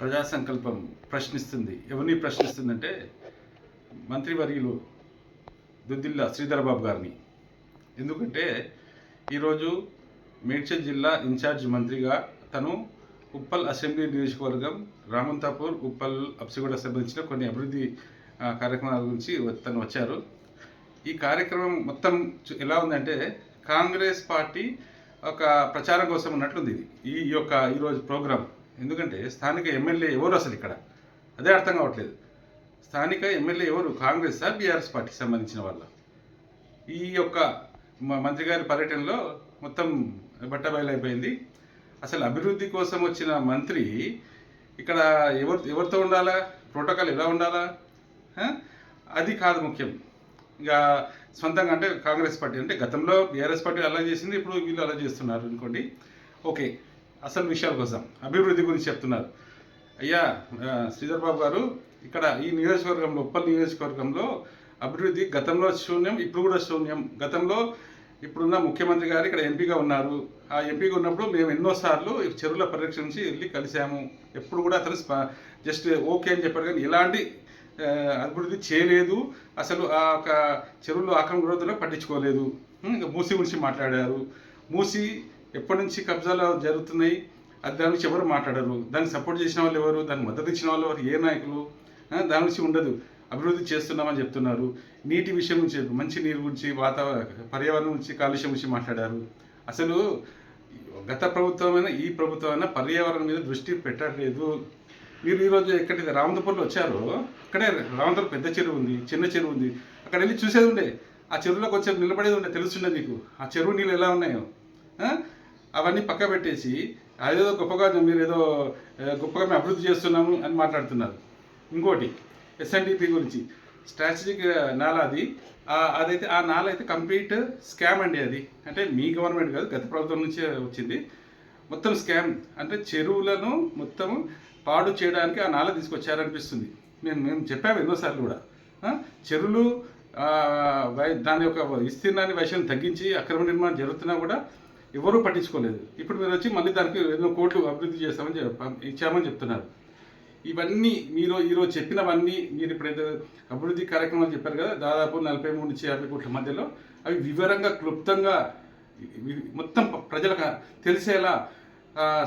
ప్రజా సంకల్పం ప్రశ్నిస్తుంది. ఎవరిని ప్రశ్నిస్తుందంటే మంత్రివర్యులు దుద్దిల్ల శ్రీధరబాబు గారిని. ఎందుకంటే ఈరోజు మేడ్చల్ జిల్లా ఇన్ఛార్జ్ మంత్రిగా తను ఉప్పల్ అసెంబ్లీ నియోజకవర్గం రామంతాపూర్ ఉప్పల్ అప్సిగూడ సంబంధించిన కొన్ని అభివృద్ధి కార్యక్రమాల గురించి వ- తను వచ్చారు. ఈ కార్యక్రమం మొత్తం ఎలా ఉందంటే కాంగ్రెస్ పార్టీ ఒక ప్రచారం కోసం ఉన్నట్లుంది ఇది. ఈ యొక్క ఈరోజు ప్రోగ్రాం. ఎందుకంటే స్థానిక ఎమ్మెల్యే ఎవరు అసలు ఇక్కడ? అదే అర్థం కావట్లేదు. స్థానిక ఎమ్మెల్యే ఎవరు? కాంగ్రెస్ బీఆర్ఎస్ పార్టీకి సంబంధించిన వాళ్ళ. ఈ యొక్క మ- మంత్రి గారి పర్యటనలో మొత్తం బట్టబయలైపోయింది. అసలు అభివృద్ధి కోసం వచ్చిన మంత్రి ఇక్కడ ఎవరు ఎవరితో ఉండాలా? ప్రోటోకాల్ ఎలా ఉండాలా? అది కాదు ముఖ్యం. ఇక సొంతంగా అంటే కాంగ్రెస్ పార్టీ అంటే గతంలో బీఆర్ఎస్ పార్టీ అలా చేసింది ఇప్పుడు వీళ్ళు అలా చేస్తున్నారు అనుకోండి. ఓకే. అసలు విషయాల కోసం అభివృద్ధి గురించి చెప్తున్నారు. అయ్యా శ్రీధర్ బాబు గారు ఇక్కడ ఈ నియోజకవర్గంలో ఉప్పల్ నియోజకవర్గంలో అభివృద్ధి గతంలో శూన్యం ఇప్పుడు కూడా శూన్యం. గతంలో ఇప్పుడున్న ముఖ్యమంత్రి గారు ఇక్కడ ఎంపీగా ఉన్నారు. ఆ ఎంపీగా ఉన్నప్పుడు మేము ఎన్నోసార్లు చెరువుల పరిరక్షించి వెళ్ళి కలిసాము ఎప్పుడు కూడా అతను జస్ట్ ఓకే అని చెప్పారు కానీ ఎలాంటి అభివృద్ధి చేయలేదు. అసలు ఆ యొక్క చెరువులు ఆక్రమణ పట్టించుకోలేదు. ఇంకా మూసి గురించి మాట్లాడారు. మూసి ఎప్పటి నుంచి కబ్జాలు జరుగుతున్నాయి అది దాని గురించి ఎవరు మాట్లాడరు. దానికి సపోర్ట్ చేసిన వాళ్ళు ఎవరు దానికి మద్దతు ఇచ్చిన వాళ్ళు ఎవరు ఏ నాయకులు? దాని గురించి ఉండదు. అభివృద్ధి చేస్తున్నామని చెప్తున్నారు. నీటి విషయం గురించి మంచి నీరు గురించి వాతావరణ పర్యావరణం గురించి కాలుష్యం గురించి మాట్లాడారు. అసలు గత ప్రభుత్వమైనా ఈ ప్రభుత్వమైనా పర్యావరణం మీద దృష్టి పెట్టట్లేదు. మీరు ఈరోజు ఎక్కడికి రామదపూర్లో వచ్చారో అక్కడే రామదపూర్ పెద్ద చెరువు ఉంది చిన్న చెరువు ఉంది. అక్కడ వెళ్ళి చూసేది ఉండే. ఆ చెరువులో కొంచెం నిలబడేది ఉండే తెలుస్తుండే మీకు. ఆ చెరువు నీళ్ళు ఎలా ఉన్నాయో? అవన్నీ పక్క పెట్టేసి అదేదో గొప్పగా మీరు ఏదో గొప్పగా మేము అభివృద్ధి చేస్తున్నాము అని మాట్లాడుతున్నారు. ఇంకోటి ఎస్ఎన్డిపి గురించి. స్ట్రాటజిక్ నాల అది. అదైతే ఆ నాల అయితే కంప్లీట్ స్కామ్ అండి అది. అంటే మీ గవర్నమెంట్ కాదు గత ప్రభుత్వం నుంచే వచ్చింది. మొత్తం స్కామ్ అంటే చెరువులను మొత్తం పాడు చేయడానికి ఆ నాల తీసుకొచ్చారనిపిస్తుంది. మేము మేము చెప్పాము ఎన్నోసార్లు కూడా. చెరువులు వై- దాని యొక్క విస్తీర్ణాన్ని వైశాన్ని తగ్గించి అక్రమ నిర్మాణం జరుగుతున్నా కూడా ఎవరూ పట్టించుకోలేదు. ఇప్పుడు మీరు వచ్చి మళ్ళీ దానికి ఎన్నో కోట్లు అభివృద్ధి చేస్తామని ఇచ్చామని చెప్తున్నారు. ఇవన్నీ మీరు ఈరోజు చెప్పినవన్నీ మీరు ఇప్పుడైతే అభివృద్ధి కార్యక్రమాలు చెప్పారు కదా దాదాపు నలభై మూడు నుంచి యాభై కోట్ల మధ్యలో అవి వివరంగా క్లుప్తంగా మొత్తం ప్రజలకు తెలిసేలా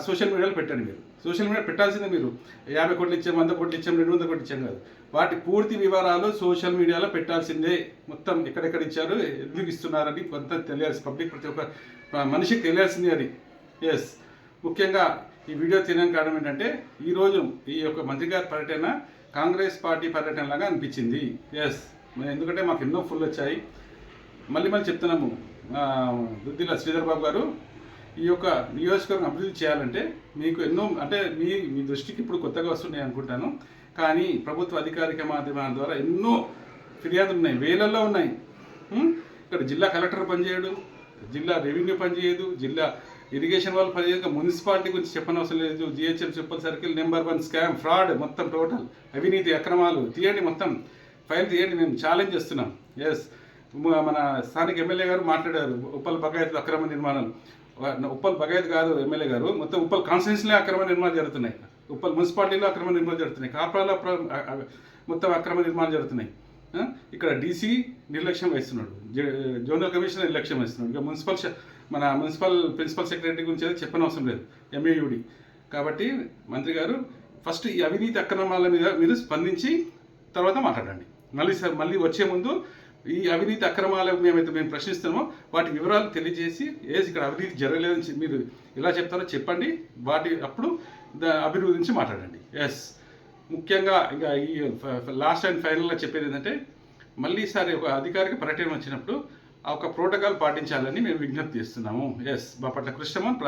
సోషల్ మీడియాలో పెట్టండి మీరు. సోషల్ మీడియా పెట్టాల్సిందే మీరు. యాభై కోట్లు ఇచ్చాం వంద కోట్లు ఇచ్చాం రెండు వందల కోట్లు ఇచ్చాం కాదు. వాటి పూర్తి వివరాలు సోషల్ మీడియాలో పెట్టాల్సిందే. మొత్తం ఎక్కడెక్కడ ఇచ్చారు ఎందుకు ఇస్తున్నారని కొంత తెలియాల్సి పబ్లిక్ ప్రతి ఒక్క మనిషికి తెలియాల్సిందే అది. ఎస్ ముఖ్యంగా ఈ వీడియో తినడానికి కారణం ఏంటంటే ఈరోజు ఈ యొక్క మంత్రి గారి పర్యటన కాంగ్రెస్ పార్టీ పర్యటన లాగా అనిపించింది. ఎస్ ఎందుకంటే మాకు ఎన్నో ఫుల్ వచ్చాయి. మళ్ళీ మళ్ళీ చెప్తున్నాము. వృద్ధిలో దుద్దిల శ్రీధర్ బాబు గారు ఈ యొక్క నియోజకవర్గం అభివృద్ధి చేయాలంటే మీకు ఎన్నో అంటే మీ మీ దృష్టికి ఇప్పుడు కొత్తగా వస్తున్నాయి అనుకుంటాను. కానీ ప్రభుత్వ అధికారిక మాధ్యమాల ద్వారా ఎన్నో ఫిర్యాదులు ఉన్నాయి. వేలల్లో ఉన్నాయి. ఇక్కడ జిల్లా కలెక్టర్ పనిచేయడు జిల్లా రెవెన్యూ పనిచేయదు జిల్లా ఇరిగేషన్ వాళ్ళు పనిచేయక మున్సిపాలిటీ గురించి చెప్పనవసరం లేదు. GHM చెప్పల్ circle number one scam fraud మొత్తం టోటల్. అవినీతి అక్రమాలు తీయండి మొత్తం. ఫైల్ తీయండి మేము ఛాలెంజ్ చేస్తున్నాం. ఎస్ మన స్థానిక ఎమ్మెల్యే గారు మాట్లాడారు. ఉప్పల్ బగాయత్ అక్రమ నిర్మాణం. ఉప్పల్ బగైద్ కాదు ఎమ్మెల్యే గారు మొత్తం ఉప్పల్ కాన్స్టిట్యూన్సీలో అక్రమ నిర్మాణాలు జరుగుతున్నాయి. ఉప్పల్ మున్సిపాలిటీలో అక్రమ నిర్మాణాలు జరుగుతున్నాయి. కాపురాలో మొత్తం అక్రమ నిర్మాణాలు జరుగుతున్నాయి. ఇక్కడ డీసీ నిర్లక్ష్యం వహిస్తున్నాడు జోనల్ కమిషనర్ నిర్లక్ష్యం వేస్తున్నాడు. ఇక మున్సిపల్ మన మున్సిపల్ ప్రిన్సిపల్ సెక్రటరీ గురించి అయితే చెప్పనవసరం లేదు. ఎంఏయుడి కాబట్టి మంత్రి గారు ఫస్ట్ ఈ అవినీతి అక్రమాల మీద మీరు స్పందించి తర్వాత మాట్లాడండి. మళ్ళీ మళ్ళీ వచ్చే ముందు ఈ అవినీతి అక్రమాలు మేమైతే మేము ప్రశ్నిస్తున్నామో వాటి వివరాలు తెలియజేసి ఏజ్ ఇక్కడ అవినీతి జరగలేదని మీరు ఎలా చెప్తారో చెప్పండి. వాటి అప్పుడు అభివృద్ధి గురించి మాట్లాడండి. ఎస్ ముఖ్యంగా ఇంకా ఈ లాస్ట్ అండ్ ఫైనల్గా చెప్పేది ఏంటంటే మళ్ళీ ఈసారి ఒక అధికారిక పర్యటన వచ్చినప్పుడు ఒక ప్రోటోకాల్ పాటించాలని మేము విజ్ఞప్తి చేస్తున్నాము. ఎస్ బాపట్ల కృష్ణమోహన్